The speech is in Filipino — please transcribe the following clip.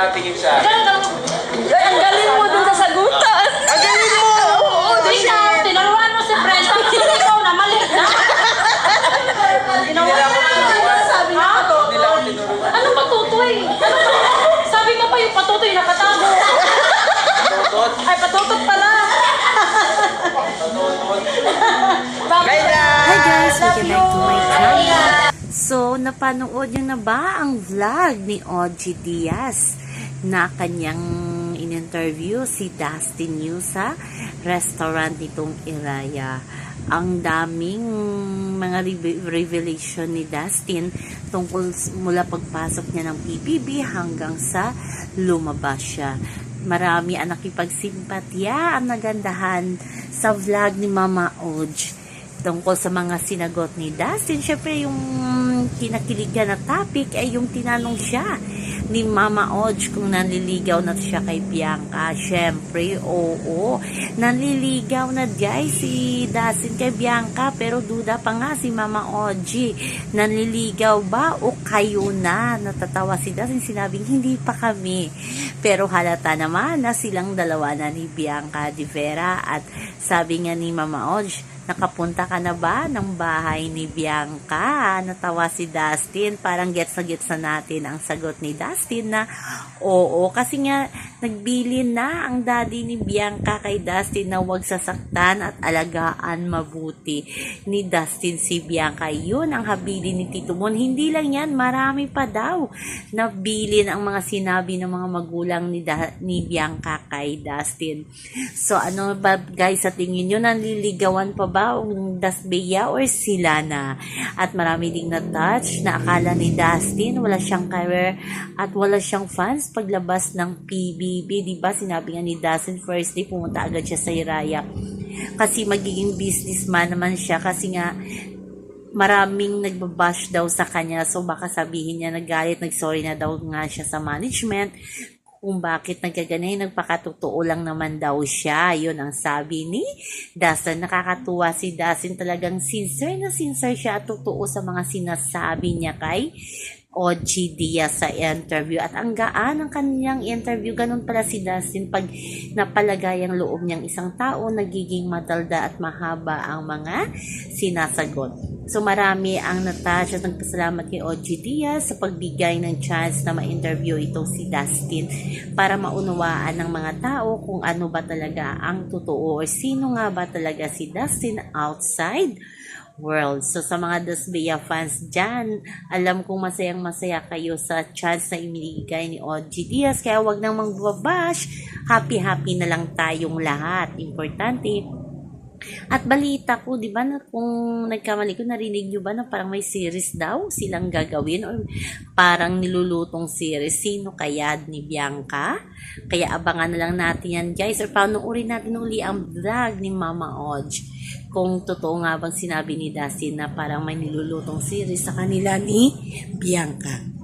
nakatingin sa akin. Ay, ang galing mo dun sa sagutan. Ang galing mo! Oo, Hindi na, tinuruan mo si Pres. Tapos ikaw na, mali na. Hindi nila ako tinuruan. Sabi. Hindi nila ako tinuruan. Ano patutoy? Pa? Sabi mo pa yung patutoy nakatago. Totot. Ay, patutot pala. Bakit? Kaya Hi guys! Welcome Love back to my you. channel. So, napanood nyo na ba ang vlog ni OG Diaz na kanyang in-interview si Dustin Yu sa restaurant nitong Iraya. Ang daming mga reve- revelation ni Dustin tungkol mula pagpasok niya ng PBB hanggang sa lumabas siya. Marami ang nakipagsimpatya ang nagandahan sa vlog ni Mama Oj tungkol sa mga sinagot ni Dustin. Siyempre, yung kinakiligan na topic ay yung tinanong siya ni Mama Oj kung nanliligaw na siya kay Bianca. Siyempre, oo. Nanliligaw na guys si Dustin kay Bianca pero duda pa nga si Mama Oj. Nanliligaw ba o kayo na? Natatawa si Dustin. Sinabing hindi pa kami. Pero halata naman na silang dalawa na ni Bianca de Vera at sabi nga ni Mama Oj, nakapunta ka na ba ng bahay ni Bianca? Natawa si Dustin. Parang gets na gets na natin ang sagot ni Dustin na oo. Kasi nga, nagbili na ang daddy ni Bianca kay Dustin na huwag sasaktan at alagaan mabuti ni Dustin si Bianca. Yun ang habili ni Tito Mon. Hindi lang yan, marami pa daw na bilin ang mga sinabi ng mga magulang ni, da- ni Bianca kay Dustin. So ano ba guys sa tingin nyo, nanliligawan pa ba ang Dasbeya or sila na? At marami ding na-touch na akala ni Dustin wala siyang career at wala siyang fans paglabas ng PBB. Diba sinabi nga ni Dustin first day pumunta agad siya sa Iraya kasi magiging businessman naman siya kasi nga maraming nagbabash daw sa kanya so baka sabihin niya nagalit nagsorry na daw nga siya sa management kung bakit nagkaganay, nagpakatotoo lang naman daw siya. Yun ang sabi ni Dustin. Nakakatuwa si Dustin talagang sincere na sincere siya at totoo sa mga sinasabi niya kay OG Diaz sa interview. At ang gaan ng kanyang interview, ganun pala si Dustin pag napalagay ang loob niyang isang tao, nagiging matalda at mahaba ang mga sinasagot. So marami ang natouch at nagpasalamat kay OG Diaz sa pagbigay ng chance na ma-interview itong si Dustin para maunawaan ng mga tao kung ano ba talaga ang totoo or sino nga ba talaga si Dustin outside world. So sa mga Dasbeya fans dyan, alam kong masayang masaya kayo sa chance na imigay ni OG Diaz. Kaya wag nang magbabash. Happy-happy na lang tayong lahat. Importante, at balita ko, di ba, na kung nagkamali ko, narinig nyo ba na parang may series daw silang gagawin or parang nilulutong series. Sino kaya ni Bianca? Kaya abangan na lang natin yan, guys. Or panoorin natin uli ang vlog ni Mama Oj. Kung totoo nga bang sinabi ni Dustin na parang may nilulutong series sa kanila ni Bianca.